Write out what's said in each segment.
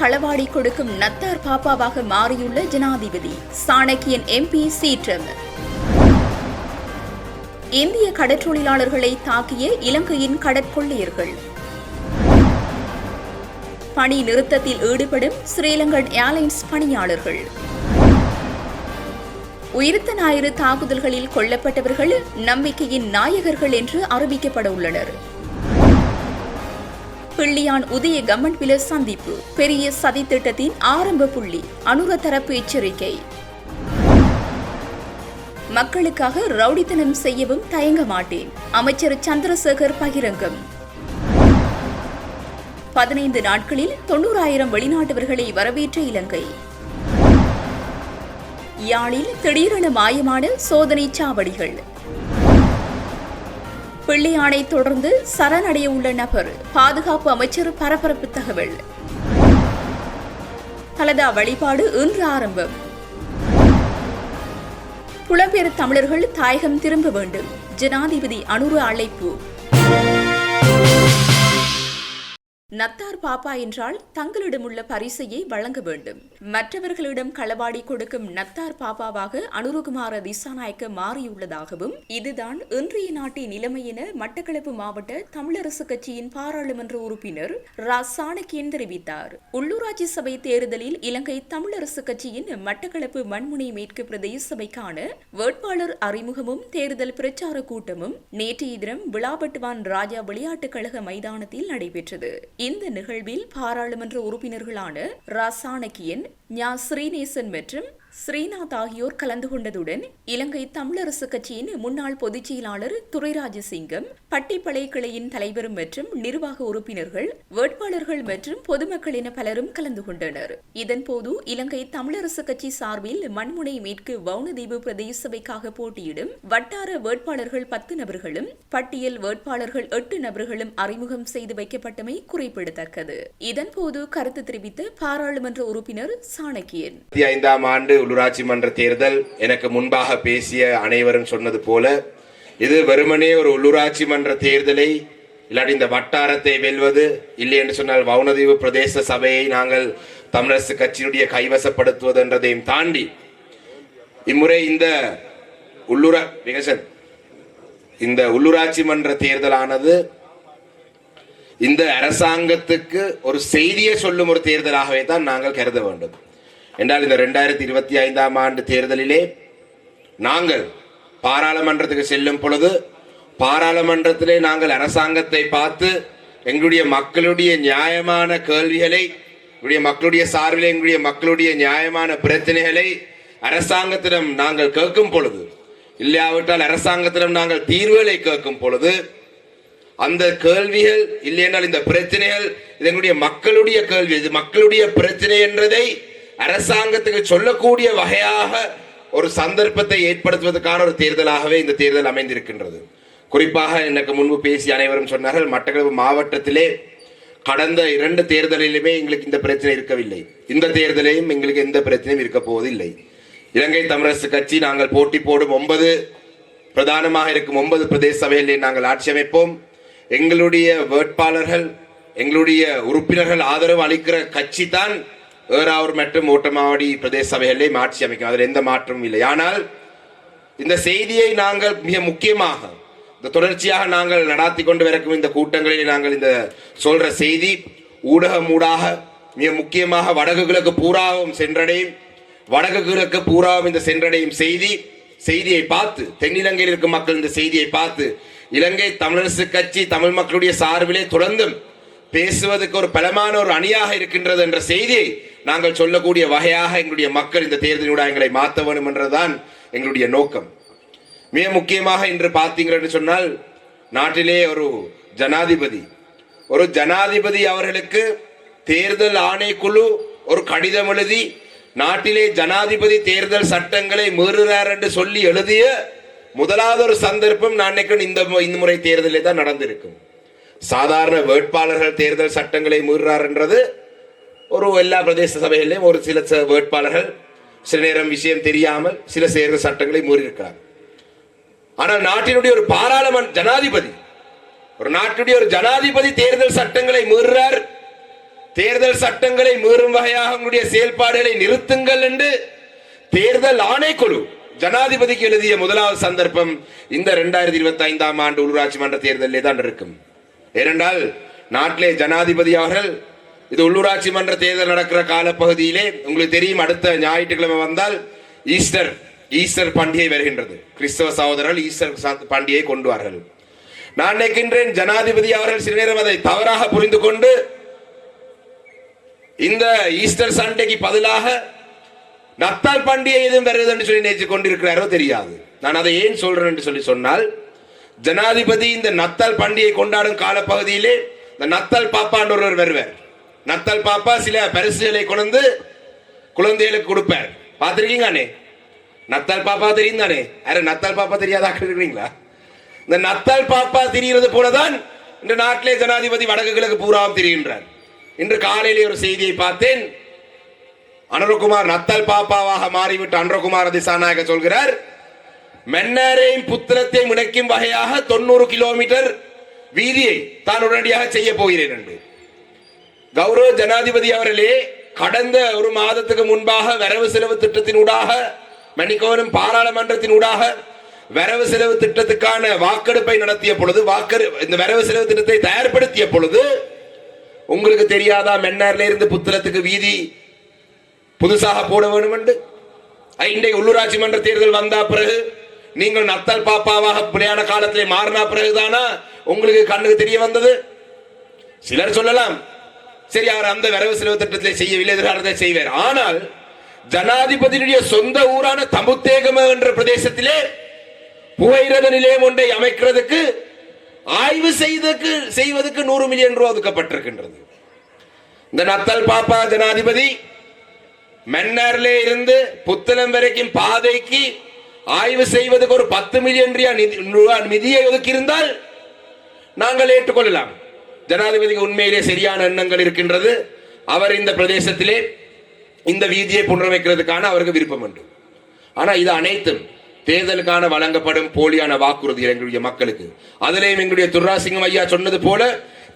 களவாடி கொடுக்கும் நத்தார் பாப்பாவாக மாறியுள்ள ஜனாதிபதி. சாணக்கியன் எம்பி சீற்றம் இந்திய கடற்றொழிலாளர்களை தாக்கிய இலங்கையின் கடற்கொள்ளையர்கள். பணி நிறுத்தத்தில் ஈடுபடும் ஸ்ரீலங்கன் ஏர்லைன்ஸ் பணியாளர்கள். உயிர்த்த ஞாயிறு தாக்குதல்களில் கொல்லப்பட்டவர்கள் நம்பிக்கையின் நாயகர்கள் என்று அறிவிக்கப்பட உள்ளனர். பிள்ளையான் உதய கம்மன்பில சந்திப்பு. பெரிய சதித்திட்டத்தின் ஆரம்ப புள்ளி. அனுர தரப்பு எச்சரிக்கை மக்களுக்காக ரவுடித்தனம் செய்யவும் தயங்க மாட்டேன். அமைச்சர் சந்திரசேகர் பகிரங்கம். பதினைந்து நாட்களில் தொண்ணூறாயிரம் வெளிநாட்டவர்களை வரவேற்ற இலங்கை. யாழில் திடீரென மாயமான சோதனை சாவடிகள். பிள்ளையானை தொடர்ந்து சரணடைய உள்ள நபர் பாதுகாப்பு அமைச்சர் பரபரப்பு தகவல். பலதா வழிபாடு இன்று ஆரம்பம். புலம்பெயர் தமிழர்கள் தாயகம் திரும்ப வேண்டும். ஜனாதிபதி அனுர அழைப்பு. நத்தார் பாப்பா என்றால் தங்களிடமுள்ள பரிசையை வழங்க வேண்டும். மற்றவர்களிடம் களவாடி கொடுக்கும் நத்தார் பாப்பாவாக அனுருகுமார திசாநாயக்க மாறியுள்ளதாகவும் இதுதான் இன்றைய நாட்டின் நிலைமை என மட்டக்களப்பு மாவட்ட தமிழரசு கட்சியின் பாராளுமன்ற உறுப்பினர் ரா சாணக்கியன் தெரிவித்தார். உள்ளூராட்சி சபை தேர்தலில் இலங்கை தமிழரசு கட்சியின் மட்டக்களப்பு மண்முனை மேற்கு பிரதேச சபைக்கான வேட்பாளர் அறிமுகமும் தேர்தல் பிரச்சார கூட்டமும் நேற்றைய தினம் விழாபட்டுவான் ராஜா விளையாட்டுக் கழக மைதானத்தில் நடைபெற்றது. இந்த நிகழ்வில் பாராளுமன்ற உறுப்பினர்களான ரா சாணக்கியன் ஞா ஸ்ரீநேசன் மற்றும் ஸ்ரீநாத் ஆகியோர் கலந்து கொண்டதுடன் இலங்கை தமிழரசு கட்சியின் முன்னாள் பொதுச் செயலாளர் துரைராஜசிங்கம் பட்டிப்பளை கிளையின் தலைவர் மற்றும் நிர்வாக உறுப்பினர்கள் வேட்பாளர்கள் மற்றும் பொதுமக்கள் என பலரும் கலந்து கொண்டனர். இதன்போது இலங்கை தமிழரசு கட்சி சார்பில் மண்முனை மேற்கு வவுனதீவு பிரதேச சபைக்காக போட்டியிடும் வட்டார வேட்பாளர்கள் பத்து நபர்களும் பட்டியல் வேட்பாளர்கள் எட்டு நபர்களும் அறிமுகம் செய்து வைக்கப்பட்டமை குறிப்பிடத்தக்கது. இதன்போது கருத்து தெரிவித்த பாராளுமன்ற உறுப்பினர் சாணக்கியன். ஐந்தாம் ஆண்டு உள்ளூராட்சி மன்ற தேர்தல் எனக்கு முன்பாக பேசிய அனைவரும் சொன்னது போல இது வெறுமனே ஒரு உள்ளூராட்சி மன்ற தேர்தலை இல்லாட்டி இந்த வட்டாரத்தை வெல்வது இல்லை என்று சொன்னால் வவுனதீவு பிரதேச சபையை நாங்கள் தமிழரசு கட்சியினுடைய கைவசப்படுத்துவது என்றதையும் தாண்டி இம்முறை இந்த உள்ளூரா விகசன் இந்த உள்ளூராட்சி மன்ற தேர்தலானது இந்த அரசாங்கத்துக்கு ஒரு செய்தியை சொல்லும் ஒரு தேர்தலாகவே தான் நாங்கள் கருத வேண்டும். என்றால் இந்த ரெண்டாயிரத்தி இருபத்தி ஐந்தாம் ஆண்டு தேர்தலிலே நாங்கள் பாராளுமன்றத்துக்கு செல்லும் பொழுது பாராளுமன்றத்திலே நாங்கள் அரசாங்கத்தை பார்த்து எங்களுடைய மக்களுடைய நியாயமான கேள்விகளை எங்களுடைய மக்களுடைய சார்பில் எங்களுடைய மக்களுடைய நியாயமான பிரச்சனைகளை அரசாங்கத்திடம் நாங்கள் கேட்கும் பொழுது இல்லாவிட்டால் அரசாங்கத்திடம் நாங்கள் தீர்வுகளை கேட்கும் பொழுது அந்த கேள்விகள் இல்லையென்றால் இந்த பிரச்சனைகள் இது எங்களுடைய மக்களுடைய கேள்வி இது மக்களுடைய பிரச்சனை என்றதை அரசாங்கத்துக்கு சொல்லக்கூடிய வகையாக ஒரு சந்தர்ப்பத்தை ஏற்படுத்துவதற்கான ஒரு தேர்தலாகவே இந்த தேர்தல் அமைந்திருக்கின்றது. குறிப்பாக எனக்கு முன்பு பேசிய அனைவரும் சொன்னார்கள் மட்டக்களப்பு மாவட்டத்திலே கடந்த இரண்டு தேர்தலிலுமே எங்களுக்கு இந்த பிரச்சனை இருக்கவில்லை. இந்த தேர்தலையும் எங்களுக்கு எந்த பிரச்சனையும் இருக்க போவதில்லை. இலங்கை தமிழரசு கட்சி நாங்கள் போட்டி போடும் ஒன்பது பிரதானமாக இருக்கும் ஒன்பது பிரதேச சபைகளில் நாங்கள் ஆட்சி அமைப்போம். எங்களுடைய வேட்பாளர்கள் எங்களுடைய உறுப்பினர்கள் ஆதரவு அளிக்கிற கட்சி தான் ஏறாவூர் மற்றும் ஓட்டமாவடி பிரதேச சபைகளிலே மாற்றி அமைக்கும். அதில் எந்த மாற்றமும் இல்லை. ஆனால் இந்த செய்தியை நாங்கள் மிக முக்கியமாக இந்த தொடர்ச்சியாக நாங்கள் நடாத்தி கொண்டு வரக்கும் இந்த கூட்டங்களில் நாங்கள் இந்த சொல்ற செய்தி ஊடகம் ஊடாக மிக முக்கியமாக வடக்கு கிழக்கு பூராவும் சென்றடையும். வடக்கு கிழக்கு பூராவும் இந்த சென்றடையும் செய்தி. செய்தியை பார்த்து தென்னிலங்கையில் இருக்கும் மக்கள் இந்த செய்தியை பார்த்து இலங்கை தமிழரசு கட்சி தமிழ் மக்களுடைய சார்பிலே தொடர்ந்தும் பேசுவதற்கு ஒரு பலமான ஒரு அணியாக இருக்கின்றது என்ற செய்தியை நாங்கள் சொல்லக்கூடிய வகையாக எங்களுடைய மக்கள் இந்த தேர்தலோட எங்களை மாற்ற வேண்டும் என்றுதான் எங்களுடைய நோக்கம். மிக முக்கியமாக இன்று பார்த்தீங்கன்னு சொன்னால் நாட்டிலே ஒரு ஜனாதிபதி ஒரு ஜனாதிபதி அவர்களுக்கு தேர்தல் ஆணைக்குழு ஒரு கடிதம் எழுதி நாட்டிலே ஜனாதிபதி தேர்தல் சட்டங்களை மீறுகிறார் என்று சொல்லி எழுதிய முதலாவது ஒரு சந்தர்ப்பம் நான் நினைக்கிறேன் இந்த இந்த முறை தேர்தலில் தான் நடந்திருக்கும். சாதாரண வேட்பாளர்கள் தேர்தல் சட்டங்களை மீறுறார் என்றது ஒரு எல்லா பிரதேச சபைகளிலும் ஒரு சில வேட்பாளர்கள் சில நேரம் விஷயம் தெரியாமல் சில தேர்தல் சட்டங்களை மீறியிருக்கிறார் ஆனால் நாட்டினுடைய ஒரு பாராளுமன்ற ஜனாதிபதி ஒரு நாட்டுடைய ஒரு ஜனாதிபதி தேர்தல் சட்டங்களை மீறுறார். தேர்தல் சட்டங்களை மீறும் வகையாக உங்களுடைய செயல்பாடுகளை நிறுத்துங்கள் என்று தேர்தல் ஆணைக்குழு ஜனாதிபதிக்கு எழுதிய முதலாவது சந்தர்ப்பம் இந்த இரண்டாயிரத்தி இருபத்தி ஐந்தாம் ஆண்டு உள்ளூராட்சி மன்ற தேர்தலிலே தான் இருக்கும். ஏனென்றால் நாட்டிலே ஜனாதிபதி அவர்கள் இது உள்ளூராட்சி மன்ற தேர்தல் நடக்கிற காலப்பகுதியிலே உங்களுக்கு தெரியும் அடுத்த ஞாயிற்றுக்கிழமை வந்தால் ஈஸ்டர் ஈஸ்டர் பண்டிகை வருகின்றது. கிறிஸ்தவ சகோதரர்கள் ஈஸ்டர் சா- பண்டிகையை கொண்டு வார்கள் நான் நினைக்கின்றேன் ஜனாதிபதி அவர்கள் சில நேரம் அதை தவறாக புரிந்து கொண்டு இந்த ஈஸ்டர் சண்டைக்கு பதிலாக நத்தால் பண்டிகை எதுவும் வருது என்று சொல்லி நினைச்சு கொண்டிருக்கிறாரோ தெரியாது. நான் அதை ஏன் சொல்றேன் என்று சொல்லி சொன்னால் ஜனாதிபதி இந்த நத்தால் பண்டிகை கொண்டாடும் காலப்பகுதியிலே இந்த நத்தால் பாப்பான்ற ஒருவர் வருவார். நத்தால் பாப்பா சில பரிசுகளை கொண்டு குழந்தைகளுக்கு கொடுப்பார். பார்த்துருக்கீங்கண்ணே நத்தல் நத்தால் பாப்பா தெரியும் தானே அரே நத்தால் பாப்பா தெரியாதா இருக்கிறீங்களா? இந்த நத்தால் பாப்பா தெரிகிறது போலதான் இந்த நாட்டிலே ஜனாதிபதி வடக்கு கிழக்கு பூராவும் தெரிகின்றார். இன்று காலையிலே ஒரு செய்தியை பார்த்தேன். அனுரகுமார் நத்தல் பாப்பாவாக மாறிவிட்டு அனுரகுமார் திசாநாயக சொல்கிறார் மன்னாரையும் புத்திரத்தையும் இணைக்கும் வகையாக தொண்ணூறு கிலோமீட்டர் வீதியை தான் உடனடியாக செய்ய போகிறேன் என்று. கௌரவ ஜனாதிபதி அவர்களே கடந்த ஒரு மாதத்துக்கு முன்பாக வரவு செலவு திட்டத்தினூடாக மணிக்கோவனும் பாராளுமன்றத்தினூடாக வரவு செலவு திட்டத்துக்கான வாக்கெடுப்பை நடத்திய பொழுது வாக்கெடு இந்த வரவு செலவு திட்டத்தை தயார்படுத்திய பொழுது உங்களுக்கு தெரியாதா மென்னார்ல இருந்து புத்திரத்துக்கு வீதி புதுசாக போட வேண்டும் என்று இன்றைக்கு உள்ளூராட்சி மன்ற தேர்தல் வந்தா பிறகு நீங்கள் நத்தல் பாப்பாவாக பிரயாண காலத்திலே மாறினா பிறகுதானா? உங்களுக்கு கண்ணுக்கு தெரிய வந்தது? சிலர் சொல்லலாம். சரி அவர் அந்த வரவு செலவு திட்டத்திலே செய்யவில்லை எதிர்காலத்தை செய்வார். ஆனால் ஜனாதிபதியுடைய சொந்த ஊரான தமுத்தேகம என்ற பிரதேசத்திலே புகையிரத நிலையம் ஒன்றை அமைக்கிறதுக்கு ஆய்வு செய்ததுக்கு செய்வதற்கு நூறு மில்லியன் ரூபாய் ஒதுக்கப்பட்டிருக்கின்றது. இந்த நத்தல் பாப்பா ஜனாதிபதி மன்னாரிலே இருந்து புத்தளம் வரைக்கும் பாதைக்கு ஆய்வு செய்வதற்கு ஒரு பத்து மில்லியன் ரூபாய் நிதியை ஒதுக்கியிருந்தால் நாங்கள் ஏற்றுக்கொள்ளலாம். ஜனாதிபதிக்கு உண்மையிலே சரியான எண்ணங்கள் இருக்கின்றது. அவர் இந்த பிரதேசத்திலே இந்த வீதியை புனரமைக்கிறதுக்கான அவருக்கு விருப்பம் உண்டு. ஆனால் இது அனைத்தும் தேர்தலுக்கான வழங்கப்படும் போலியான வாக்குறுதிகள் எங்களுடைய மக்களுக்கு. அதிலேயும் எங்களுடைய துர்ராசிங்கம் ஐயா சொன்னது போல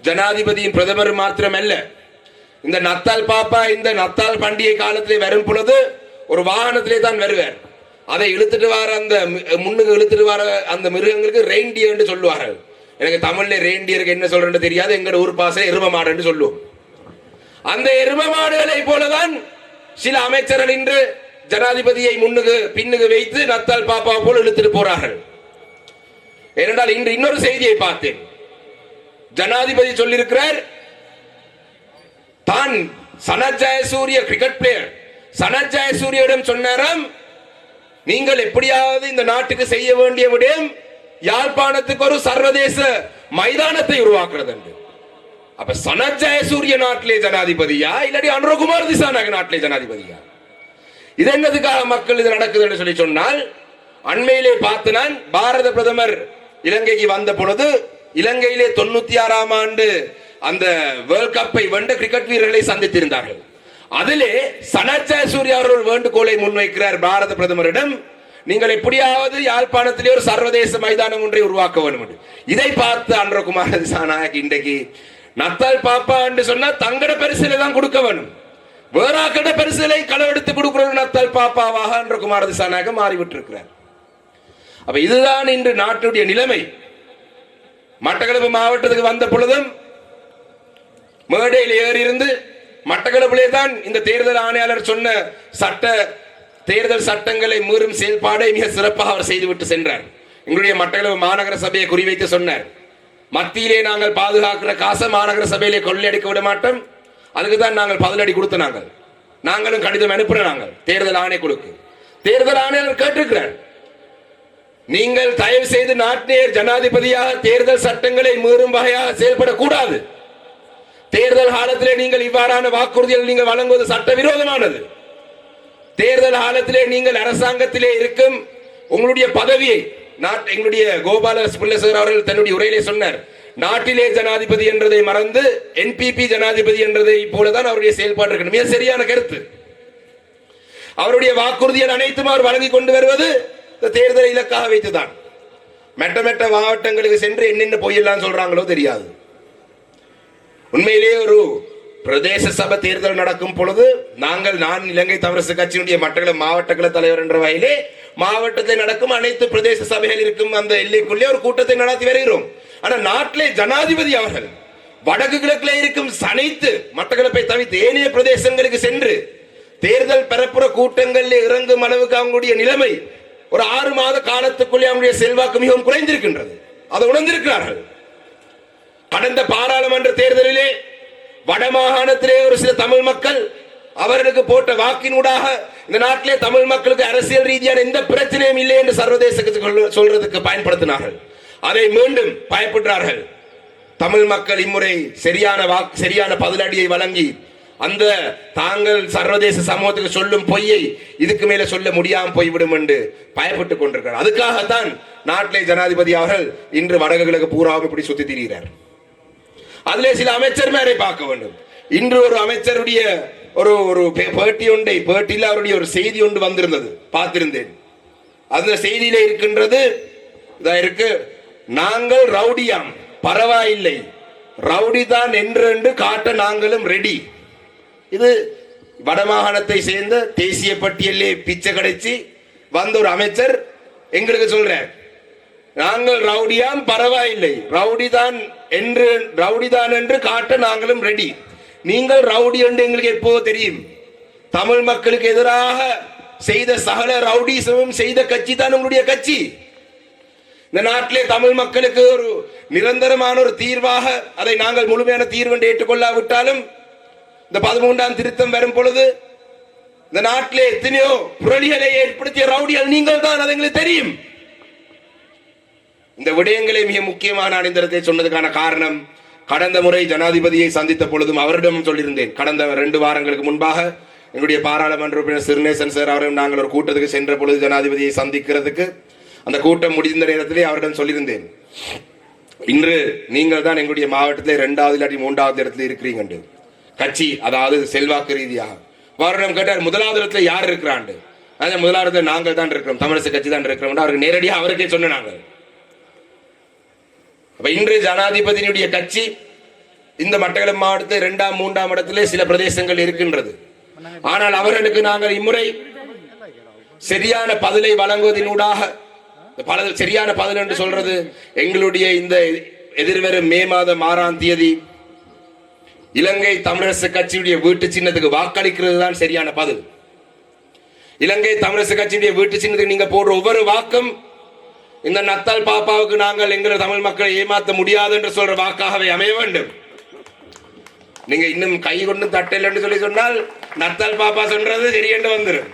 ஜனாதிபதியின் பிரதமர் மாத்திரமல்ல. இந்த நத்தால் பாப்பா இந்த நத்தால் பண்டிகை காலத்திலே வரும் பொழுது ஒரு வாகனத்திலே தான் வருவார். அதை இழுத்துட்டு வர அந்த முன்னுக்கு இழுத்துட்டு வர அந்த மிருகங்களுக்கு ரெயின்டியர்னு என்று சொல்லுவார்கள். எனக்கு தமிழ்ல ரெயின்டியருக்கு என்ன சொல்றேன்னு தெரியாது எங்க ஊர் பாசை எரும மாடுன்னு சொல்லுவோம். அந்த எரும மாடுகளை போலதான் சில அமைச்சர்கள் இன்று ஜனாதிபதியை முன்னுக்கு பின்னுக்கு வைத்து நத்தால் பாப்பா போல இழுத்துட்டு போறார்கள். ஏனென்றால் இன்று இன்னொரு செய்தியை பார்த்தேன். ஜனாதிபதி சொல்லியிருக்கிறார் தான் சனத் ஜெயசூரிய கிரிக்கெட் பிளேயர் சனத் ஜெயசூரியரிடம் சொன்னாராம் நீங்கள் எப்படியாவது இந்த நாட்டுக்கு செய்ய வேண்டிய விடயம் யாழ்ப்பாணத்துக்கு ஒரு சர்வதேச மைதானத்தை உருவாக்குறது என்று. அப்ப சனத் ஜெயசூரிய நாட்டிலே ஜனாதிபதியா? இல்லாட்டி அனுரகுமார் திசாநாயக நாட்டிலே ஜனாதிபதியா? இது என்னதுக்காக மக்கள் இது நடக்குது என்று சொல்லி சொன்னால் அண்மையிலே பார்த்து நான் பாரத பிரதமர் இலங்கைக்கு வந்த பொழுது இலங்கையிலே தொண்ணூத்தி ஆறாம் ஆண்டு அந்த வேர்ல்ட் கப்பை வென்ற கிரிக்கெட் வீரர்களை சந்தித்திருந்தார்கள். அதிலே சனத் ஜெயசூர்யா அவர்கள் வேண்டுகோளை முன்வைக்கிறார் பாரத பிரதமரிடம். நீங்கள் எப்படியாவது யாழ்ப்பாணத்திலே ஒரு சர்வதேச மைதானம் ஒன்றை உருவாக்க வேண்டும் என்று. இதை பார்த்து அன்றகுமார் திசாநாயக் இன்றைக்கு நத்தால் பாப்பா என்று சொன்னா தங்கட பரிசிலை தான் கொடுக்க வேணும். வேறாக்கட பரிசிலை களவெடுத்து கொடுக்கிறோம் நத்தால் பாப்பாவாக அன்றகுமார் திசானாக மாறிவிட்டிருக்கிறார். அப்ப இதுதான் இன்று நாட்டுடைய நிலைமை. மட்டக்களப்பு மாவட்டத்துக்கு வந்த பொழுதும் மேடையில் ஏறி இருந்து மட்டக்களப்பிலே தான் இந்த தேர்தல் ஆணையாளர் சொன்ன சட்ட தேர்தல் சட்டங்களை மீறும் செயல்பாடை மிக சிறப்பாக அவர் செய்துவிட்டு சென்றார். எங்களுடைய மட்டக்களப்பு மாநகர சபையை குறிவைத்து சொன்னார். மத்தியிலே நாங்கள் பாதுகாக்கிற காசை மாநகர சபையிலே கொள்ளையடிக்க விட மாட்டோம். அதுக்கு தான் நாங்கள் பதிலடி கொடுத்த நாங்கள். நாங்களும் கடிதம் அனுப்புற நாங்கள். தேர்தல் ஆணைக்குழுக்கு தேர்தல் ஆணையாளர் கேட்டிருக்கிறார். நீங்கள் தயவு செய்து நாட்டினர் ஜனாதிபதியாக தேர்தல் சட்டங்களை மீறும் வகையாக செயல்படக்கூடாது. தேர்தல் காலத்திலே நீங்கள் இவ்வாறான வாக்குறுதிகள் நீங்கள் வழங்குவது சட்டவிரோதமானது. தேர்தல் காலத்திலே நீங்கள் அரசாங்கத்திலே இருக்கும் உங்களுடைய பதவியை நாட் எங்களுடைய கோபால பிள்ளசேகர் அவர்கள் தன்னுடைய உரையிலே சொன்னார். நாட்டிலே ஜனாதிபதி என்றதை மறந்து என்பிபி ஜனாதிபதி என்றதை போலதான் அவருடைய செயல்பாடு இருக்கணும். மிக சரியான கருத்து. அவருடைய வாக்குறுதிகள் அனைத்தும் அவர் வழங்கி கொண்டு வருவது இந்த தேர்தலை இலக்காக வைத்துதான். மெட்ட மெட்ட மாவட்டங்களுக்கு சென்று என்னென்ன பொய்யெல்லாம் சொல்றாங்களோ தெரியாது. உண்மையிலேயே ஒரு பிரதேச சபை தேர்தல் நடக்கும் பொழுது நாங்கள் நான் இலங்கை தமிழரசு கட்சியினுடைய மட்டக்கள மாவட்ட தலைவர் என்ற வகையிலே மாவட்டத்தில் நடக்கும் அனைத்து பிரதேச சபைகள் இருக்கும் அந்த எல்லைக்குள்ளே ஒரு கூட்டத்தை நடத்தி வருகிறோம். ஆனா நாட்டிலே ஜனாதிபதி அவர்கள் வடக்கு கிழக்கில் இருக்கும் அனைத்து மட்டக்களப்பை தவிர்த்து ஏனைய பிரதேசங்களுக்கு சென்று தேர்தல் பரப்புற கூட்டங்களில் இறங்கும் அளவுக்கு அவங்களுடைய நிலைமை ஒரு ஆறு மாத காலத்துக்குள்ளே அவங்களுடைய செல்வாக்கு மிகவும் குறைந்திருக்கின்றது. அதை உணர்ந்திருக்கிறார்கள். கடந்த பாராளுமன்ற தேர்தலிலே வடமாகாணத்திலே ஒரு சில தமிழ் மக்கள் அவர்களுக்கு போட்ட வாக்கினூடாக இந்த நாட்டிலே தமிழ் மக்களுக்கு அரசியல் ரீதியான எந்த பிரச்சனையும் இல்லை என்று சர்வதேசத்துக்கு சொல்ல- சொல்றதுக்கு பயன்படுத்தினார்கள். அதை மீண்டும் பயப்படுறார்கள் தமிழ் மக்கள் இம்முறை சரியான வாக்கு சரியான பதிலடியை வழங்கி அந்த தாங்கள் சர்வதேச சமூகத்துக்கு சொல்லும் பொய்யை இதுக்கு மேல சொல்ல முடியாமல் போய்விடும் என்று பயப்பட்டுக் கொண்டிருக்கிறார் அதுக்காகத்தான் நாட்டிலே ஜனாதிபதி அவர்கள் இன்று வடக்கு கிழக்கு பூராவும் இப்படி சுத்தி திரிகிறார். அதிலே சில அமைச்சர்மாரை பார்க்க வேண்டும். இன்று ஒரு அமைச்சருடைய ஒரு ஒரு பே- பேட்டி ஒன்றை பேட்டியில் அவருடைய ஒரு செய்தி ஒன்று வந்திருந்தது. பார்த்திருந்தேன். அந்த செய்தியில இருக்கின்றது இருக்கு நாங்கள் ரவுடியாம் பரவாயில்லை. ரவுடி தான் என்று என்று காட்ட நாங்களும் ரெடி இது வடமாகாணத்தை சேர்ந்த தேசிய பட்டியலே பிச்சை கிடைச்சி வந்த ஒரு அமைச்சர் எங்களுக்கு சொல்றார். நாங்கள் ரவுடியாம் பரவாயில்லை. ரவுடிதான் என்று ரவுடிதான் என்று காட்ட நாங்களும் ரெடி நீங்கள் ரவுடி என்று எங்களுக்கு எப்போ தெரியும். தமிழ் மக்களுக்கு எதிராக செய்த சகல ரவுடிசமும் செய்த கட்சி தான் உங்களுடைய கட்சி. இந்த நாட்டிலே தமிழ் மக்களுக்கு ஒரு நிரந்தரமான ஒரு தீர்வாக அதை நாங்கள் முழுமையான தீர்வு என்று ஏற்றுக்கொள்ளாவிட்டாலும் இந்த பதிமூன்றாம் திருத்தம் வரும் பொழுது இந்த நாட்டிலே எத்தனையோ புரளிகளை ஏற்படுத்திய ரவுடிகள் நீங்கள் தான் அது எங்களுக்கு தெரியும். இந்த விடயங்களை மிக முக்கியமான அணிந்தரத்தை சொன்னதுக்கான காரணம் கடந்த முறை ஜனாதிபதியை சந்தித்த பொழுதும் அவரிடமும் சொல்லியிருந்தேன். கடந்த ரெண்டு வாரங்களுக்கு முன்பாக எங்களுடைய பாராளுமன்ற உறுப்பினர் சிறுநேசன் சார் அவரையும் நாங்கள் ஒரு கூட்டத்துக்கு சென்ற பொழுது ஜனாதிபதியை சந்திக்கிறதுக்கு அந்த கூட்டம் முடிந்த நேரத்திலே அவரிடம் சொல்லியிருந்தேன். இன்று நீங்கள் தான் எங்களுடைய மாவட்டத்திலே இரண்டாவது இல்லாட்டி மூன்றாவது இடத்துல இருக்கிறீங்க என்று. கட்சி அதாவது செல்வாக்கு ரீதியாக. அவரிடம் கேட்டார் முதலாவது இடத்துல யார் இருக்கிறாண்டு? அதான் முதலாவது நாங்கள் தான் இருக்கிறோம் தமிழரசு கட்சி தான் இருக்கிறோம் அவருக்கு நேரடியாக அவருக்கே சொன்ன நாங்கள். அப்ப இன்று ஜனாதிபதியினுடைய கட்சி இந்த மட்டக்களப்பு மாவட்டத்தில் இரண்டாம் மூன்றாம் இடத்திலே சில பிரதேசங்கள் இருக்கின்றது. ஆனால் அவர்களுக்கு நாங்கள் இம்முறை சரியான பதிலை வழங்குவதனூடாக பல சரியான பதில் என்று சொல்றது எங்களுடைய இந்த எதிர்வரும் மே மாதம் ஆறாம் தேதி இலங்கை தமிழரசு கட்சியுடைய வீட்டு சின்னத்துக்கு வாக்களிக்கிறது தான் சரியான பதில். இலங்கை தமிழரசு கட்சியுடைய வீட்டு சின்னத்துக்கு நீங்க போடுற ஒவ்வொரு வாக்கும் இந்த நத்தால் பாப்பாவுக்கு நாங்கள் எங்கிற தமிழ் மக்களை ஏமாத்த முடியாது என்று சொல்ற வாக்காகவே அமைய வேண்டும். நீங்க இன்னும் கை கொண்டு தட்டலன்னு சொல்லி சொன்னால் நத்தால் பாப்பா சொல்றது சரியென்று வந்துடும்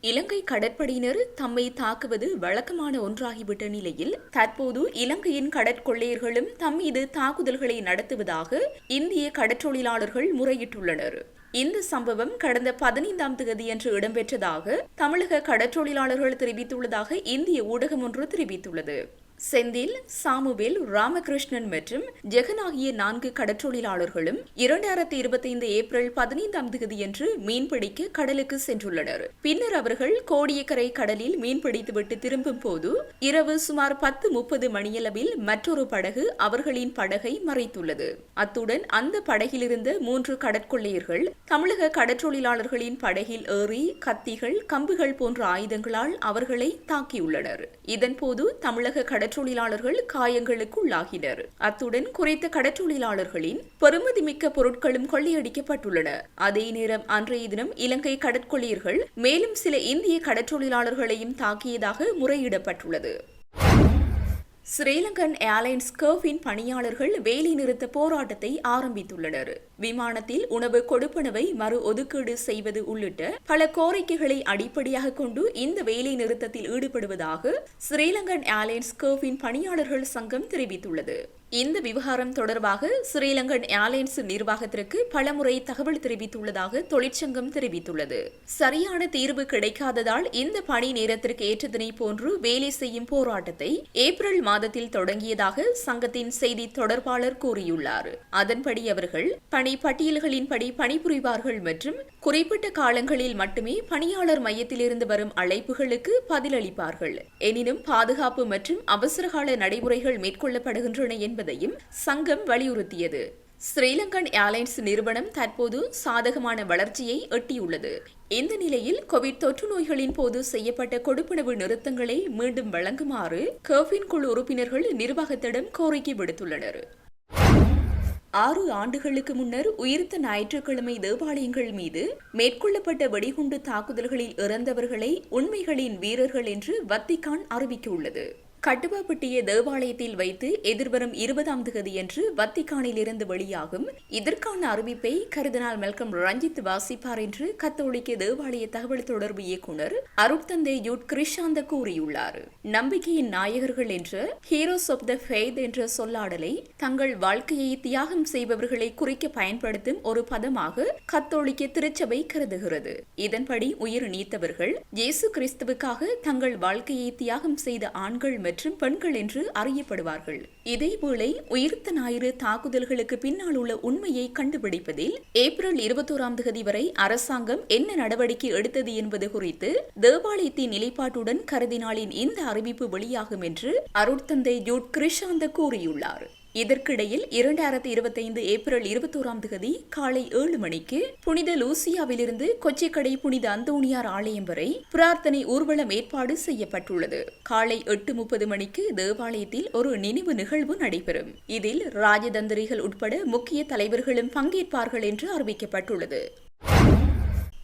இலங்கை கடற்படையினர் தம்மை தாக்குவது வழக்கமான ஒன்றாகிவிட்ட நிலையில் தற்போது இலங்கையின் கடற்கொள்ளையர்களும் தம் மீது தாக்குதல்களை நடத்துவதாக இந்திய கடற்றொழிலாளர்கள் முறையிட்டுள்ளனர். இந்த சம்பவம் கடந்த பதினைந்தாம் தேதியன்று இடம்பெற்றதாக தமிழக கடற்றொழிலாளர்கள் தெரிவித்துள்ளதாக இந்திய ஊடகம் ஒன்று தெரிவித்துள்ளது. செந்தில் சாமுவேல் ராமகிருஷ்ணன் மற்றும் ஜெகன் ஆகிய நான்கு கடற்றொழிலாளர்களும் இரண்டாயிரத்தி இருபத்தி ஐந்து ஏப்ரல் பதினைந்தாம் தேதியன்று மீன்பிடிக்க கடலுக்கு சென்றுள்ளனர். பின்னர் அவர்கள் கோடியக்கரை கடலில் மீன்பிடித்துவிட்டு திரும்பும் போது இரவு சுமார் பத்து முப்பது மணியளவில் மற்றொரு படகு அவர்களின் படகை மறைத்துள்ளது. அத்துடன் அந்த படகிலிருந்த மூன்று கடற்கொள்ளையர்கள் தமிழக கடற்றொழிலாளர்களின் படகில் ஏறி கத்திகள் கம்புகள் போன்ற ஆயுதங்களால் அவர்களை தாக்கியுள்ளனர். இதன்போது தமிழக கடற்றொழிலாளர்கள் காயங்களுக்கு உள்ளாகினர். அத்துடன் குறைத்த கடற்றொழிலாளர்களின் பெருமதிமிக்க பொருட்களும் கொள்ளையடிக்கப்பட்டுள்ளன. அதே நேரம் அன்றைய தினம் இலங்கை கடற்கொள்ளையர்கள் மேலும் சில இந்திய கடற்றொழிலாளர்களையும் தாக்கியதாக முறையிடப்பட்டுள்ளது. ஸ்ரீலங்கன் ஏர்லைன்ஸ் கர்வின் பணியாளர்கள் வேலைநிறுத்த போராட்டத்தை ஆரம்பித்துள்ளனர். விமானத்தில் உணவு கொடுப்பனவை மறு ஒதுக்கீடு செய்வது உள்ளிட்ட பல கோரிக்கைகளை அடிப்படையாக கொண்டு இந்த வேலை நிறுத்தத்தில் ஈடுபடுவதாக ஸ்ரீலங்கன் ஏர்லைன்ஸ் கர்வின் பணியாளர்கள் சங்கம் தெரிவித்துள்ளது. இந்த விவகாரம் தொடர்பாக ஸ்ரீலங்கன் ஏர்லைன்ஸ் நிர்வாகத்திற்கு பலமுறை தகவல் தெரிவித்துள்ளதாக தொழிற்சங்கம் தெரிவித்துள்ளது. சரியான தீர்வு கிடைக்காததால் இந்த பணி நேரத்திற்கு ஏற்றதனை போன்று வேலை செய்யும் போராட்டத்தை ஏப்ரல் மாதத்தில் தொடங்கியதாக சங்கத்தின் செய்தி தொடர்பாளர் கூறியுள்ளார். அதன்படி அவர்கள் பணி பட்டியல்களின்படி பணிபுரிவார்கள் மற்றும் குறிப்பிட்ட காலங்களில் மட்டுமே பணியாளர் மையத்திலிருந்து வரும் அழைப்புகளுக்கு பதிலளிப்பார்கள். எனினும் பாதுகாப்பு மற்றும் அவசரகால நடைமுறைகள் மேற்கொள்ளப்படுகின்றன என்பது என்பதையும் சங்கம் வலியுறுத்தியது. ஸ்ரீலங்கன் ஏர்லைன்ஸ் நிறுவனம் தற்போது சாதகமான வளர்ச்சியை எட்டியுள்ளது. இந்த நிலையில் கோவிட் தொற்று நோய்களின் போது செய்யப்பட்ட கொடுப்பனவு நிறுத்தங்களை மீண்டும் வழங்குமாறு கர்ஃபின் குழு உறுப்பினர்கள் நிர்வாகத்திடம் கோரிக்கை விடுத்துள்ளனர். ஆறு ஆண்டுகளுக்கு முன்னர் உயிர்த்த ஞாயிற்றுக்கிழமை தேவாலயங்கள் மீது மேற்கொள்ளப்பட்ட வெடிகுண்டு தாக்குதல்களில் இறந்தவர்களை உண்மைகளின் வீரர்கள் என்று வத்திகான் அறிவித்துள்ளது கட்டுவாப்பட்டிய தேவாலயத்தில் வைத்து எதிர்வரும் இருபதாம் தேதியன்று வத்திகானில் இருந்து வெளியாகும். இதற்கான அறிவிப்பை கருதினால் மெல்கம் ரஞ்சித் வாசிப்பார் என்று கத்தோலிக்க தேவாலய தகவல் தொடர்பு இயக்குனர் அருட்தந்தை யூட் கிருஷாந்த கூறியுள்ளார். நம்பிக்கையின் நாயகர்கள் என்ற ஹீரோஸ் ஆஃப் த ஃபெய்த் என்ற சொல்லாடலை தங்கள் வாழ்க்கையை தியாகம் செய்பவர்களை குறிக்க பயன்படுத்தும் ஒரு பதமாக கத்தோலிக்க திருச்சபை கருதுகிறது. இதன்படி உயிர் நீத்தவர்கள் இயேசு கிறிஸ்துவுக்காக தங்கள் வாழ்க்கையை தியாகம் செய்த ஆண்கள் மற்றும் பெண்கள் என்று அறியப்படுவார்கள். இதேவேளை உயிர்த்த ஞாயிறு தாக்குதல்களுக்கு பின்னால் உள்ள உண்மையை கண்டுபிடிப்பதில் ஏப்ரல் இருபத்தோராம் தேதி வரை அரசாங்கம் என்ன நடவடிக்கை எடுத்தது என்பது குறித்து தேவாலயத்தின் நிலைப்பாட்டுடன் கருதினாலின் இந்த அறிவிப்பு வெளியாகும் என்று அருட்தந்தை ஜூட் கிருஷாந்த கூறியுள்ளார். இதற்கிடையில் இரண்டாயிரத்தி இருபத்தைந்து ஏப்ரல் இருபத்தோராம் தேதி காலை ஏழு மணிக்கு புனித லூசியாவிலிருந்து கொச்சிக்கடை புனித அந்தோணியார் ஆலயம் வரை பிரார்த்தனை ஊர்வலம் ஏற்பாடு செய்யப்பட்டுள்ளது. காலை எட்டு முப்பது மணிக்கு தேவாலயத்தில் ஒரு நினைவு நிகழ்வு நடைபெறும். இதில் ராஜதந்திரிகள் உட்பட முக்கிய தலைவர்களும் பங்கேற்பார்கள் என்று அறிவிக்கப்பட்டுள்ளது.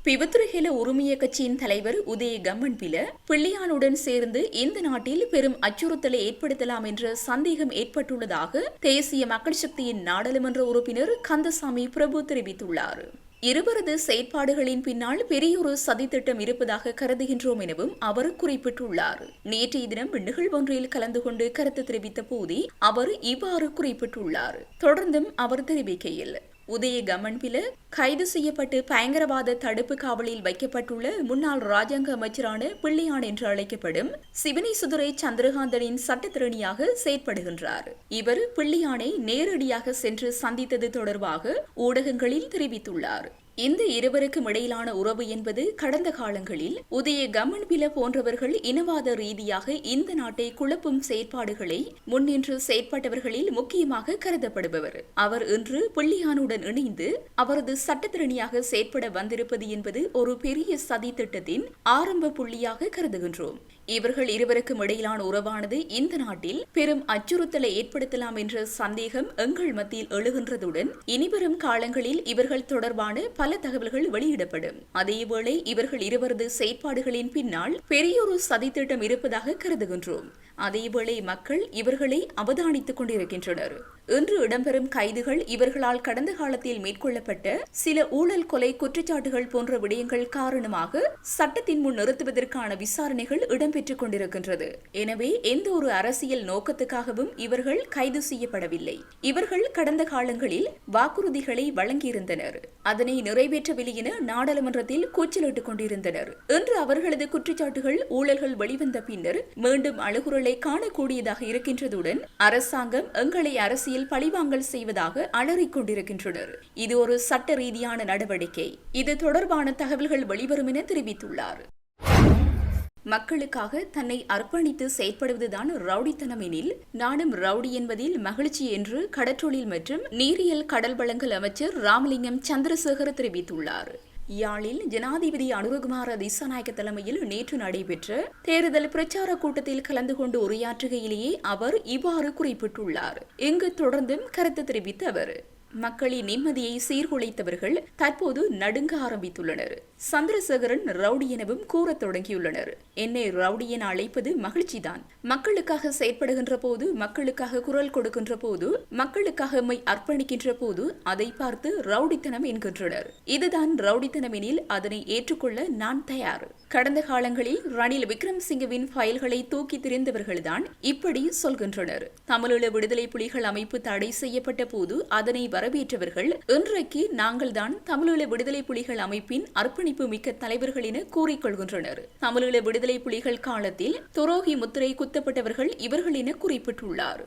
பிவத்ருஹெல உரிமைய கட்சியின் தலைவர் உதய கம்மன்பில பிள்ளையானுடன் சேர்ந்து இந்த நாட்டில் பெரும் அச்சுறுத்தலை ஏற்படுத்தலாம் என்ற சந்தேகம் ஏற்பட்டுள்ளதாக தேசிய மக்கள் சக்தியின் நாடாளுமன்ற உறுப்பினர் கந்தசாமி பிரபு தெரிவித்துள்ளார். இருவரது செயற்பாடுகளின் பின்னால் பெரியொரு சதித்திட்டம் இருப்பதாக கருதுகின்றோம் எனவும் அவர் குறிப்பிட்டுள்ளார். நேற்றைய தினம் நிகழ்வொன்றில் கலந்து கொண்டு கருத்து தெரிவித்த போதே அவர் இவ்வாறு குறிப்பிட்டுள்ளார். தொடர்ந்தும் அவர் தெரிவிக்கையில் உதய கமன்பில கைது செய்யப்பட்டு பயங்கரவாத தடுப்பு காவலில் வைக்கப்பட்டுள்ள முன்னாள் ராஜாங்க அமைச்சரான பிள்ளையான் என்று அழைக்கப்படும் சிவனேசுதுரை சந்திரகாந்தனின் சட்டத்திறனியாக செயற்படுகின்றார். இவர் பிள்ளையானை நேரடியாக சென்று சந்தித்தது தொடர்பாக ஊடகங்களில் தெரிவித்துள்ளார். இந்த இருவருக்கும் இடையிலான உறவு என்பது கடந்த காலங்களில் உதய கமன்பில போன்றவர்கள் இனவாத ரீதியாக இந்த நாட்டை குழப்பும் செயற்பாடுகளை முன்னின்று செயற்பட்டவர்களில் முக்கியமாக கருதப்படுபவர். அவர் இன்று புள்ளியானுடன் இணைந்து அவரது சட்டத்திறனியாக செயற்பட வந்திருப்பது என்பது ஒரு பெரிய சதி திட்டத்தின் ஆரம்ப புள்ளியாக கருதுகின்றோம். இவர்கள் இருவருக்கும் இடையிலான உறவானது இந்த நாட்டில் பெரும் அச்சுறுத்தலை ஏற்படுத்தலாம் என்ற சந்தேகம் எங்கள் மத்தியில் எழுகின்றதுடன் இனிவரும் காலங்களில் இவர்கள் தொடர்பான பல தகவல்கள் வெளியிடப்படும். அதேவேளை இவர்கள் இருவரது செயற்பாடுகளின் பின்னால் பெரியொரு சதித்திட்டம் இருப்பதாக கருதுகின்றோம். அதேவேளை மக்கள் இவர்களை அவதானித்துக் கொண்டிருக்கின்றனர். இன்று இடம்பெறும் கைதுகள் இவர்களால் கடந்த காலத்தில் மேற்கொள்ளப்பட்ட சில ஊழல் கொலை குற்றச்சாட்டுகள் போன்ற விடயங்கள் காரணமாக சட்டத்தின் முன் நிறுத்துவதற்கான விசாரணைகள் இடம்பெற்றுக் கொண்டிருக்கின்றது. எனவே எந்த ஒரு அரசியல் நோக்கத்துக்காகவும் இவர்கள் கைது செய்யப்படவில்லை. இவர்கள் கடந்த காலங்களில் வாக்குறுதிகளை வழங்கியிருந்தனர். அதனை நிறைவேற்றவில்லை என நாடாளுமன்றத்தில் கூச்சலிட்டுக் கொண்டிருந்தனர். இன்று அவர்களது குற்றச்சாட்டுகள் ஊழல்கள் வெளிவந்த பின்னர் மீண்டும் அழுகுரலை காணக்கூடியதாக இருக்கின்றதுடன் அரசாங்கம் எங்களை அரசியல் பழிவாங்கல் செய்வதாக அலறிக் கொண்டிருக்கின்றனர். இது ஒரு சட்ட ரீதியான நடவடிக்கை. இது தொடர்பான தகவல்கள் வெளிவரும் என தெரிவித்துள்ளார். மக்களுக்காக தன்னை அர்ப்பணித்து செயற்படுவதுதான் ரவுடித்தனம் எனில் நானும் ரவுடி என்பதில் மகிழ்ச்சி என்று கடற்றொழில் மற்றும் நீரியல் கடல் வளங்கள் அமைச்சர் ராமலிங்கம் சந்திரசேகர் தெரிவித்துள்ளார். யாழில் ஜனாதிபதி அனுரகுமார திசாநாயக்க தலைமையில் நேற்று நடைபெற்ற தேர்தல் பிரச்சார கூட்டத்தில் கலந்து கொண்டு உரையாற்றுகையிலேயே அவர் இவ்வாறு குறிப்பிட்டுள்ளார். இங்கு தொடர்ந்தும் கருத்து தெரிவித்த அவர் மக்களின் நிம்மதியை சீர்குலைத்தவர்கள் தற்போது நடுங்க ஆரம்பித்துள்ளனர். சந்திரசேகரன் ரவுடி எனவும் கூறத் தொடங்கியுள்ளனர். என்னை ரவுடி என அழைப்பது மகிழ்ச்சிதான். மக்களுக்காக செயற்படுகின்ற போது மக்களுக்காக குரல் கொடுக்கின்ற போது மக்களுக்காக மை அர்ப்பணிக்கின்ற போது அதை பார்த்து ரவுடித்தனம் என்கின்றனர். இதுதான் ரவுடித்தனம் எனில் அதனை ஏற்றுக்கொள்ள நான் தயார். கடந்த காலங்களில் ரணில் விக்ரம்சிங்கவின் ஃபைல்களை தூக்கி திரிந்தவர்கள்தான் இப்படி சொல்கின்றனர். தமிழீழ விடுதலை புலிகள் அமைப்பு தடை செய்யப்பட்ட போது அதனை வரவேற்றவர்கள் இன்றைக்கு நாங்கள்தான் தமிழீழ விடுதலை புலிகள் அமைப்பின் அர்ப்பணிப்பு மிக்க தலைவர்கள் என கூறிக்கொள்கின்றனர் தமிழீழ விடுதலை புலிகள் காலத்தில் துரோகி முத்திரை குத்தப்பட்டவர்கள் இவர்கள் என குறிப்பிட்டுள்ளார்.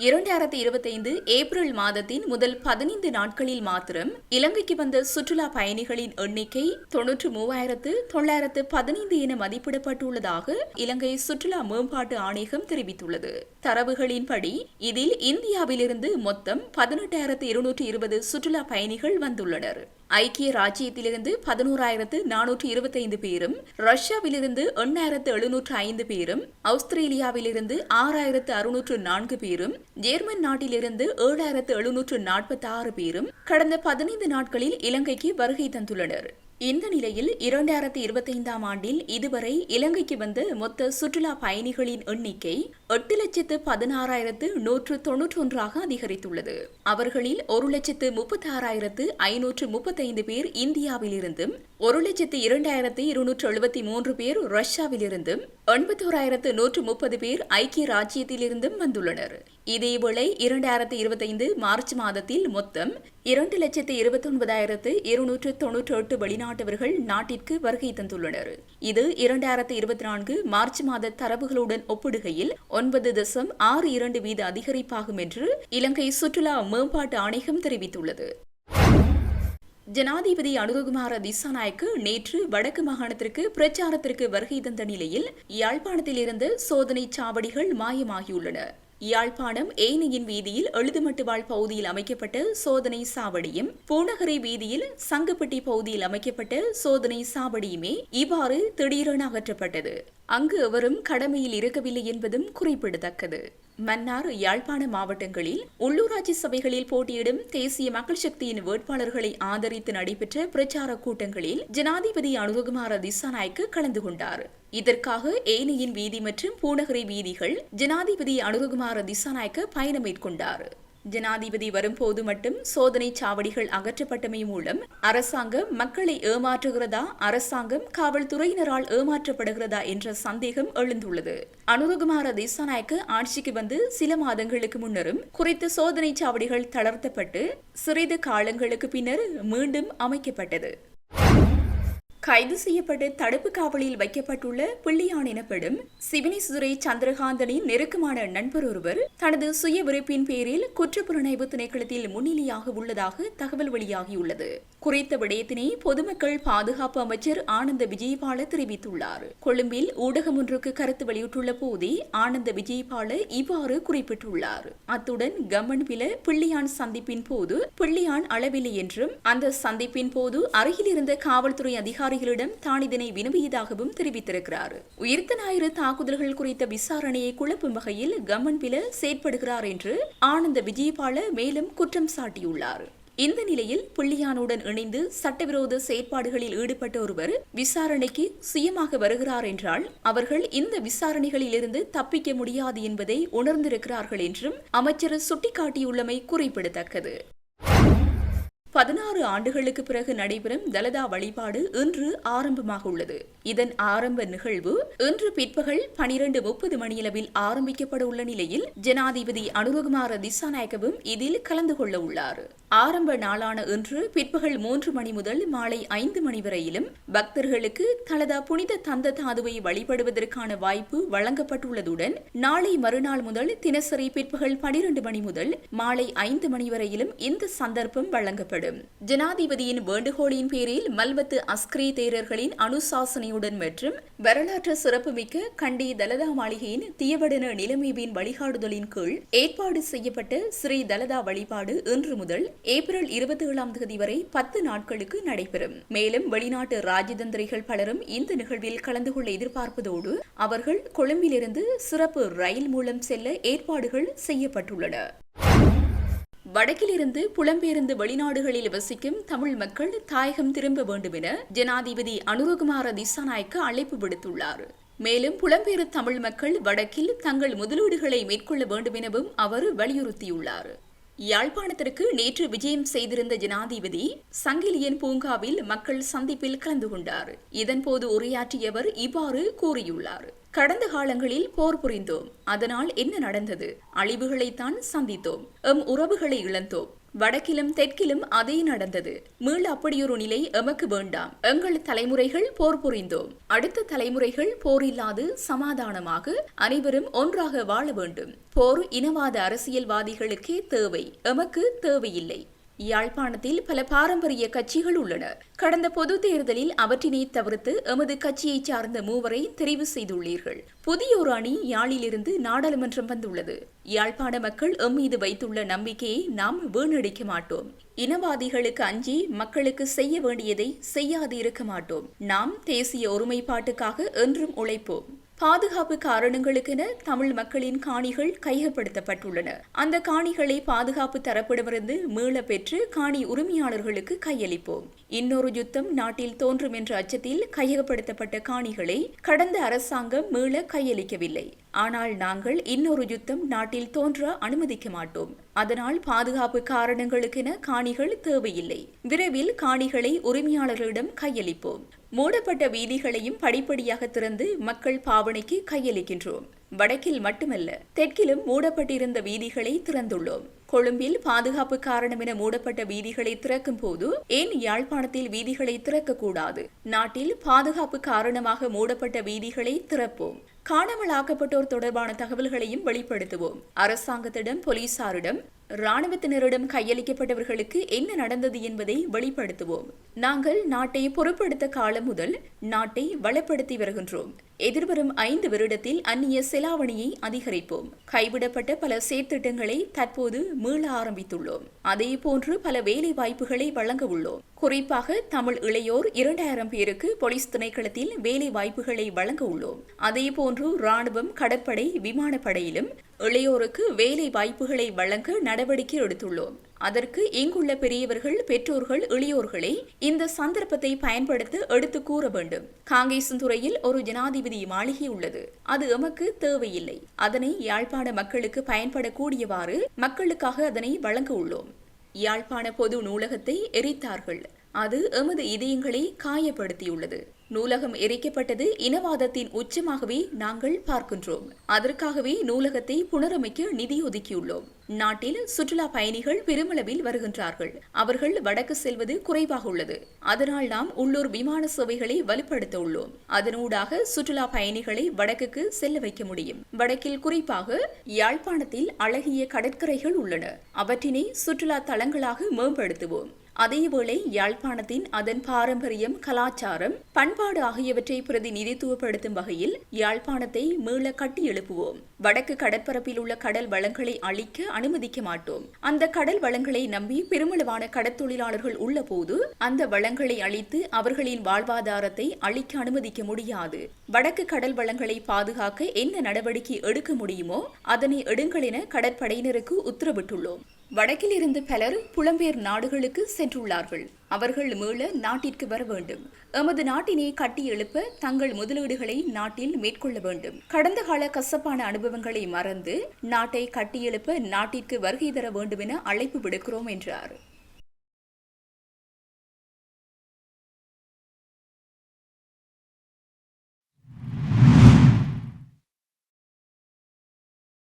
இரண்டாயிரத்தி இருபத்தைந்து ஏப்ரல் மாதத்தின் முதல் பதினைந்து நாட்களில் மாத்திரம் இலங்கைக்கு வந்த சுற்றுலா பயணிகளின் எண்ணிக்கை தொன்னூற்று மூவாயிரத்து தொள்ளாயிரத்து பதினைந்து என மதிப்பிடப்பட்டுள்ளதாக இலங்கை சுற்றுலா மேம்பாட்டு ஆணையகம் தெரிவித்துள்ளது. தரவுகளின்படி இதில் இந்தியாவிலிருந்து மொத்தம் பதினெட்டாயிரத்து இருநூற்று இருபது சுற்றுலா பயணிகள் வந்துள்ளனர். ஐக்கிய ராஜ்யத்திலிருந்து பதினோராயிரத்து நானூற்று இருபத்தைந்து பேரும் ரஷ்யாவிலிருந்து எண்ணாயிரத்து எழுநூற்று ஐந்து பேரும் ஆஸ்திரேலியாவிலிருந்து ஆறாயிரத்து அறுநூற்று நான்கு பேரும் ஜேர்மன் நாட்டிலிருந்து ஏழாயிரத்து எழுநூற்று நாற்பத்தி ஆறு பேரும் கடந்த பதினைந்து நாட்களில் இலங்கைக்கு வருகை தந்துள்ளனர். இந்த நிலையில் இரண்டாயிரத்தி இருபத்தைந்தாம் ஆண்டில் இதுவரை இலங்கைக்கு வந்த மொத்த சுற்றுலா பயணிகளின் எண்ணிக்கை எட்டு லட்சத்து பதினாறாயிரத்து நூற்று தொன்னூற்றி ஒன்றாக அதிகரித்துள்ளது. அவர்களில் ஒரு லட்சத்து முப்பத்தி ஆறாயிரத்து ஐநூற்று முப்பத்தைந்து பேர் இந்தியாவிலிருந்தும் ஒரு லட்சத்து இரண்டாயிரத்து இருநூற்று எழுபத்தி மூன்று பேர் ரஷ்யாவிலிருந்தும் எண்பத்தோராயிரத்து நூற்று முப்பது பேர் ஐக்கிய ராஜ்யத்திலிருந்தும் வந்துள்ளனர். இதேவேளை இரண்டாயிரத்து இருபத்தைந்து மார்ச் மாதத்தில் மொத்தம் இரண்டு லட்சத்து இருபத்தி ஒன்பதாயிரத்து இருநூற்று தொன்னூற்றி எட்டு வெளிநாட்டவர்கள் நாட்டிற்கு வருகை தந்துள்ளனர். இது இரண்டாயிரத்து இருபத்தி நான்கு மார்ச் மாத தரவுகளுடன் ஒப்பிடுகையில் ஒன்பது தசம் ஆறு இரண்டு வீத அதிகரிப்பாகும் என்று இலங்கை சுற்றுலா மேம்பாட்டு ஆணையம் தெரிவித்துள்ளது. ஜனாதிபதி அனுரகுமார திசாநாயக்கு நேற்று வடக்கு மாகாணத்திற்கு பிரச்சாரத்திற்கு வருகை தந்த நிலையில் யாழ்ப்பாணத்தில் இருந்த சோதனை சாவடிகள் மாயமாகியுள்ளன. யாழ்ப்பாணம் ஏனையின் வீதியில் எழுதுமட்டுவாழ் பகுதியில் அமைக்கப்பட்ட சோதனை சாவடியும் பூநகரை வீதியில் சங்கப்பட்டி பகுதியில் அமைக்கப்பட்ட சோதனை சாவடியுமே இவ்வாறு திடீரென அகற்றப்பட்டது. அங்கு எவரும் கடமையில் இருக்கவில்லை என்பதும் குறிப்பிடத்தக்கது. மன்னார் யாழ்ப்பாண மாவட்டங்களில் உள்ளூராட்சி சபைகளில் போட்டியிடும் தேசிய மக்கள் சக்தியின் வேட்பாளர்களை ஆதரித்து நடைபெற்ற பிரச்சார கூட்டங்களில் ஜனாதிபதி அனுரகுமார திசாநாயக்கு கலந்து கொண்டார். இதற்காக ஏனையின் வீதி மற்றும் பூநகரி வீதிகள் ஜனாதிபதி அனுரகுமார திசாநாயக்க பயணம் மேற்கொண்டார். ஜனாதிபதி வரும்போது மட்டும் சோதனை சாவடிகள் அகற்றப்பட்டமை மூலம் அரசாங்கம் மக்களை ஏமாற்றுகிறதா அரசாங்கம் காவல்துறையினரால் ஏமாற்றப்படுகிறதா என்ற சந்தேகம் எழுந்துள்ளது. அனுரகுமார திசாநாயக்க ஆட்சிக்கு வந்து சில மாதங்களுக்கு முன்னரும் குறித்த சோதனை சாவடிகள் தளர்த்தப்பட்டு சிறிது காலங்களுக்கு பின்னர் மீண்டும் அமைக்கப்பட்டது. கைது செய்யப்பட்டு தடுப்பு காவலில் வைக்கப்பட்டுள்ள பிள்ளையான் எனப்படும் சிவனேஸ்வரை சந்திரகாந்தனின் நெருக்கமான நண்பர் ஒருவர் தனது சுய விருப்பின் பேரில் குற்றப்புலனாய்வு திணைக்களத்தில் முன்னிலையாக உள்ளதாக தகவல் வெளியாகியுள்ளது. குறித்த விடயத்தினை பொதுமக்கள் பாதுகாப்பு அமைச்சர் ஆனந்த விஜயபால தெரிவித்துள்ளார். கொழும்பில் ஊடகம் ஒன்றுக்கு கருத்து வெளியிட்டுள்ள போதே ஆனந்த விஜயபால இவ்வாறு குறிப்பிட்டுள்ளார். அத்துடன் கம்மன்வில பிள்ளையான் சந்திப்பின் போது பிள்ளையான் அளவில்லை என்றும் அந்த சந்திப்பின் போது அருகில் இருந்த காவல்துறை அதிகாரி அதிகாரிகளிடம் தான் இதனை வினவியதாகவும் தெரிவித்திருக்கிறார். உயிர்த்த ஞாயிறு தாக்குதல்கள் குறித்த விசாரணையை குழப்பும் வகையில் கமன் வில செயற்படுகிறார் என்று ஆனந்த விஜயபால மேலும் குற்றம் சாட்டியுள்ளார். இந்த நிலையில் புள்ளியானுடன் இணைந்து சட்டவிரோத செயற்பாடுகளில் ஈடுபட்ட ஒருவர் விசாரணைக்கு சுயமாக வருகிறார் என்றால் அவர்கள் இந்த விசாரணைகளிலிருந்து தப்பிக்க முடியாது என்பதை உணர்ந்திருக்கிறார்கள் என்றும் அமைச்சர் சுட்டிக்காட்டியுள்ளமை குறிப்பிடத்தக்கது. பதினாறு ஆண்டுகளுக்கு பிறகு நடைபெறும் தலதா வழிபாடு இன்று ஆரம்பமாக உள்ளது. இதன் ஆரம்ப நிகழ்வு இன்று பிற்பகல் பனிரெண்டு முப்பது மணியளவில் ஆரம்பிக்கப்பட உள்ள நிலையில் ஜனாதிபதி அனுரகுமார திசாநாயக்கவும் இதில் கலந்து கொள்ள உள்ளார். ஆரம்ப நாளான இன்று பிற்பகல் மூன்று மணி முதல் மாலை ஐந்து மணி வரையிலும் பக்தர்களுக்கு தலதா புனித தந்த தாதுவை வழிபடுவதற்கான வாய்ப்பு வழங்கப்பட்டுள்ளதுடன் நாளை மறுநாள் முதல் தினசரி பிற்பகல் பனிரெண்டு மணி முதல் மாலை ஐந்து மணி வரையிலும் இந்த சந்தர்ப்பம் வழங்கப்படும். ஜனாதிபதியின் வேண்டுகோளின் பேரில் மல்வத்து அஸ்கிரி தேரர்களின் அனுசாசனையுடன் மற்றும் வரலாற்று சிறப்புமிக்க கண்டி தலதா மாளிகையின் தீயவடன நிலைமைவின் வழிகாடுதலின் கீழ் ஏற்பாடு செய்யப்பட்ட ஸ்ரீ தலதா வழிபாடு இன்று முதல் ஏப்ரல் இருபத்தி ஏழாம் தேதி வரை பத்து நாட்களுக்கு நடைபெறும். மேலும் வெளிநாட்டு ராஜதந்திரிகள் பலரும் இந்த நிகழ்வில் கலந்து கொள்ள எதிர்பார்ப்பதோடு அவர்கள் கொழும்பிலிருந்து சிறப்பு ரயில் மூலம் செல்ல ஏற்பாடுகள் செய்யப்பட்டுள்ளன. வடக்கிலிருந்து புலம்பெயர்ந்து வெளிநாடுகளில் வசிக்கும் தமிழ் மக்கள் தாயகம் திரும்ப வேண்டும் என ஜனாதிபதி அனுரகுமார திசாநாயக்க அழைப்பு விடுத்துள்ளார். மேலும் புலம்பெயர் தமிழ் மக்கள் வடக்கில் தங்கள் முதலீடுகளை மேற்கொள்ள வேண்டும் எனவும் அவர் வலியுறுத்தியுள்ளார். யாழ்ப்பாணத்திற்கு நேற்று விஜயம் செய்திருந்த ஜனாதிபதி சங்கிலியன் பூங்காவில் மக்கள் சந்திப்பில் கலந்து கொண்டார். இதன்போது உரையாற்றியவர் இவ்வாறு கூறியுள்ளார். கடந்த காலங்களில் போர் புரிந்தோம். அதனால் என்ன நடந்தது? அழிவுகளைத்தான் சந்தித்தோம். எம் உறவுகளை இழந்தோம். வடக்கிலும் தெற்கிலும் அதே நடந்தது. மீள அப்படியொரு நிலை எமக்கு வேண்டாம். எங்கள் தலைமுறைகள் போர் புரிந்தோம். அடுத்த தலைமுறைகள் போர் இல்லாது சமாதானமாக அனைவரும் ஒன்றாக வாழ வேண்டும். போர் இனவாத அரசியல்வாதிகளுக்கே தேவை. எமக்கு தேவையில்லை. யாழ்ப்பாணத்தில் பல பாரம்பரிய கட்சிகள் உள்ளன. கடந்த பொது தேர்தலில் அவற்றினை தவிர்த்து எமது கட்சியைச் சார்ந்த மூவரை தெரிவு செய்துள்ளீர்கள். புதிய ஒரு அணி யாழிலிருந்து நாடாளுமன்றம் வந்துள்ளது. யாழ்ப்பாண மக்கள் எம் மீது வைத்துள்ள நம்பிக்கையை நாம் வீணடிக்க மாட்டோம். இனவாதிகளுக்கு அஞ்சி மக்களுக்கு செய்ய வேண்டியதை செய்யாது இருக்க மாட்டோம். நாம் தேசிய ஒருமைப்பாட்டுக்காக என்றும் உழைப்போம். பாதுகாப்பு காரணங்களுக்கென தமிழ் மக்களின் காணிகள் கையகப்படுத்தப்பட்டுள்ளன. அந்த காணிகளை பாதுகாப்பு தரப்பிடமிருந்து மீள பெற்று காணி உரிமையாளர்களுக்கு கையளிப்போம். இன்னொரு யுத்தம் நாட்டில் தோன்றும் என்ற அச்சத்தில் கையகப்படுத்தப்பட்ட காணிகளை கடந்த அரசாங்கம் மீள கையளிக்கவில்லை. ஆனால் நாங்கள் இன்னொரு யுத்தம் நாட்டில் தோன்ற அனுமதிக்க மாட்டோம். அதனால் பாதுகாப்பு காரணங்களுக்கென காணிகள் தேவையில்லை. விரைவில் காணிகளை உரிமையாளர்களிடம் கையளிப்போம். மூடப்பட்ட வீதிகளையும் படிப்படியாக திறந்து மக்கள் பாவனைக்கு கையளிக்கின்றோம். வடக்கில் மட்டுமல்ல தெற்கிலும் மூடப்பட்டிருந்த வீதிகளை திறந்துள்ளோம். கொழும்பில் பாதுகாப்பு காரணம் என மூடப்பட்ட வீதிகளை திறக்கும் போது ஏன் யாழ்ப்பாணத்தில் வீதிகளை திறக்கக்கூடாது? நாட்டில் பாதுகாப்பு காரணமாக மூடப்பட்ட வீதிகளை திறப்போம். காணாமல் ஆக்கப்பட்டோர் தொடர்பான தகவல்களையும் வெளிப்படுத்துவோம். அரசாங்கத்திடம் போலீசாரிடம் ராணுவத்தினரிடம் கையளிக்கப்பட்டவர்களுக்கு என்ன நடந்தது என்பதை வெளிப்படுத்துவோம். நாங்கள் நாட்டை பொறுப்படுத்த காலம் முதல் நாட்டை வளப்படுத்தி வருகின்றோம். எதிர்வரும் ஐந்து வருடத்தில் அந்நிய செலாவணியை அதிகரிப்போம். கைவிடப்பட்ட பல செயற்திட்டங்களை தற்போது மீள ஆரம்பித்துள்ளோம். அதே போன்று பல வேலை வாய்ப்புகளை வழங்க உள்ளோம். குறிப்பாக தமிழ் இளையோர் இரண்டாயிரம் பேருக்கு போலீஸ் திணைக்களத்தில் வேலை வாய்ப்புகளை வழங்க உள்ளோம். அதே போன்று ராணுவம் கடற்படை விமானப்படையிலும் இளையோருக்கு வேலை வாய்ப்புகளை வழங்க நடவடிக்கை எடுத்துள்ளோம். அதற்கு இங்குள்ள பெரியவர்கள் பெற்றோர்கள் இளையோர்களை இந்த சந்தர்ப்பத்தை பயன்படுத்த எடுத்து கூற வேண்டும். காங்கேசந்துறையில் ஒரு ஜனாதிபதி மாளிகை உள்ளது. அது எமக்கு தேவையில்லை. அதனை யாழ்ப்பாண மக்களுக்கு பயன்படக்கூடியவாறு மக்களுக்காக அதனை வழங்க உள்ளோம். யாழ்ப்பாண பொது நூலகத்தை எரித்தார்கள். அது எமது இதயங்களை காயப்படுத்தியுள்ளது. நூலகம் எரிக்கப்பட்டது இனவாதத்தின் உச்சமாகவே நாங்கள் பார்க்கின்றோம். அதற்காகவே நூலகத்தை புனரமைக்க நிதி ஒதுக்கியுள்ளோம். நாட்டில் சுற்றுலா பயணிகள் பெருமளவில் வருகின்றார்கள். அவர்கள் வடக்கு செல்வது குறைவாக உள்ளது. அதனால் நாம் உள்ளூர் விமான சேவைகளை வலுப்படுத்த உள்ளோம். அதனூடாக சுற்றுலா பயணிகளை வடக்குக்கு செல்ல வைக்க முடியும். வடக்கில் குறிப்பாக யாழ்ப்பாணத்தில் அழகிய கடற்கரைகள் உள்ளன. அவற்றினை சுற்றுலா தலங்களாக மேம்படுத்துவோம். அதேவேளை யாழ்ப்பாணத்தின் அதன் பாரம்பரியம் கலாச்சாரம் பண்பாடு ஆகியவற்றை பிரதிநிதித்துவப்படுத்தும் வகையில் யாழ்ப்பாணத்தை மீள கட்டி எழுப்புவோம். வடக்கு கடற்பரப்பில் உள்ள கடல் வளங்களை அழிக்க அனுமதிக்க மாட்டோம். அந்த கடல் வளங்களை நம்பி பெருமளவான கடற்தொழிலாளர்கள் உள்ள போது அந்த வளங்களை அழித்து அவர்களின் வாழ்வாதாரத்தை அழிக்க அனுமதிக்க முடியாது. வடக்கு கடல் வளங்களை பாதுகாக்க என்ன நடவடிக்கை எடுக்க முடியுமோ அதனை எடுங்கள் என கடற்படையினருக்கு உத்தரவிட்டுள்ளோம். வடக்கில் இருந்து பலர் புலம்பெயர் நாடுகளுக்கு சென்றுள்ளார்கள். அவர்கள் மீள நாட்டிற்கு வர வேண்டும். எமது நாட்டினை கட்டி எழுப்ப தங்கள் முதலீடுகளை நாட்டில் மேற்கொள்ள வேண்டும். கடந்த கால கசப்பான அனுபவங்களை மறந்து நாட்டை கட்டியெழுப்ப நாட்டிற்கு வருகை தர வேண்டும் என அழைப்பு விடுக்கிறோம் என்றார்.